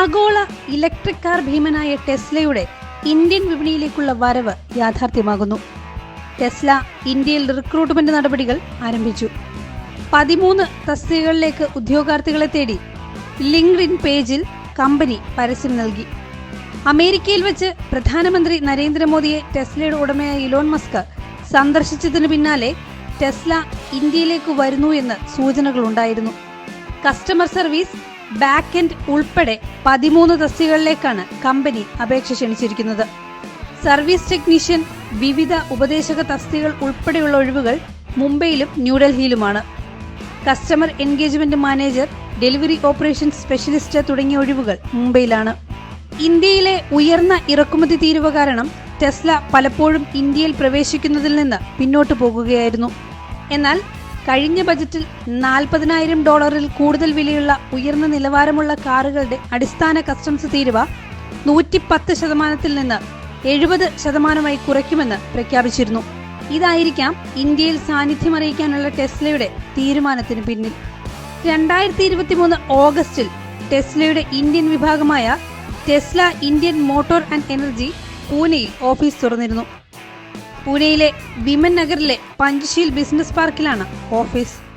ആഗോള electric car ഭീമനായ ടെസ്ലയുടെ ഇന്ത്യൻ വിപണിയിലേക്കുള്ള വരവ് യാഥാർത്ഥ്യമാകുന്നു. ടെസ്ല ഇന്ത്യയിൽ റിക്രൂട്ട്മെന്റ് നടപടികൾ ആരംഭിച്ചു. പതിമൂന്ന് തസ്തികകളിലേക്ക് ഉദ്യോഗാർത്ഥികളെ തേടി ലിങ്ക്ഡിൻ പേജിൽ കമ്പനി പരസ്യം നൽകി. അമേരിക്കയിൽ വെച്ച് പ്രധാനമന്ത്രി നരേന്ദ്രമോദിയെ ടെസ്ലയുടെ ഉടമയായ ഇലോൺ മസ്ക് സന്ദർശിച്ചതിനു പിന്നാലെ ടെസ്ല ഇന്ത്യയിലേക്ക് വരുന്നു എന്ന് സൂചനകളുണ്ടായിരുന്നു. കസ്റ്റമർ സർവീസ് ബാക്ക് എൻഡ് ഉൾപ്പെടെ പതിമൂന്ന് തസ്തികകളിലേക്കാണ് കമ്പനി അപേക്ഷ ക്ഷണിച്ചിരിക്കുന്നത്. സർവീസ് ടെക്നീഷ്യൻ വിവിധ ഉപദേശക തസ്തികൾ ഉൾപ്പെടെയുള്ള ഒഴിവുകൾ മുംബൈയിലും ന്യൂഡൽഹിയിലുമാണ്. Customer engagement manager delivery operation specialist തുടങ്ങിയ ഒഴിവുകൾ മുംബൈയിലാണ്. ഇന്ത്യയിലെ ഉയർന്ന ഇറക്കുമതി തീരുവ കാരണം ടെസ്ല പലപ്പോഴും ഇന്ത്യയിൽ പ്രവേശിക്കുന്നതിൽ നിന്ന് പിന്നോട്ട് പോകുകയായിരുന്നു. എന്നാൽ കഴിഞ്ഞ ബജറ്റിൽ നാൽപ്പതിനായിരം ഡോളറിൽ കൂടുതൽ വിലയുള്ള ഉയർന്ന നിലവാരമുള്ള കാറുകളുടെ അടിസ്ഥാന കസ്റ്റംസ് തീരുവ നൂറ്റിപ്പത്ത് ശതമാനത്തിൽ നിന്ന് എഴുപത് ശതമാനമായി കുറയ്ക്കുമെന്ന് പ്രഖ്യാപിച്ചിരുന്നു. ഇതായിരിക്കാം ഇന്ത്യയിൽ സാന്നിധ്യം അറിയിക്കാനുള്ള ടെസ്ലയുടെ തീരുമാനത്തിന് പിന്നിൽ. രണ്ടായിരത്തി ഇരുപത്തി മൂന്ന് ഓഗസ്റ്റിൽ ടെസ്ലയുടെ ഇന്ത്യൻ വിഭാഗമായ Tesla Indian motor and energy പൂനെയിൽ ഓഫീസ് തുറന്നിരുന്നു. പൂനെയിലെ വിമൻ നഗറിലെ പഞ്ച്ശീൽ ബിസിനസ് പാർക്കിലാണ് ഓഫീസ്.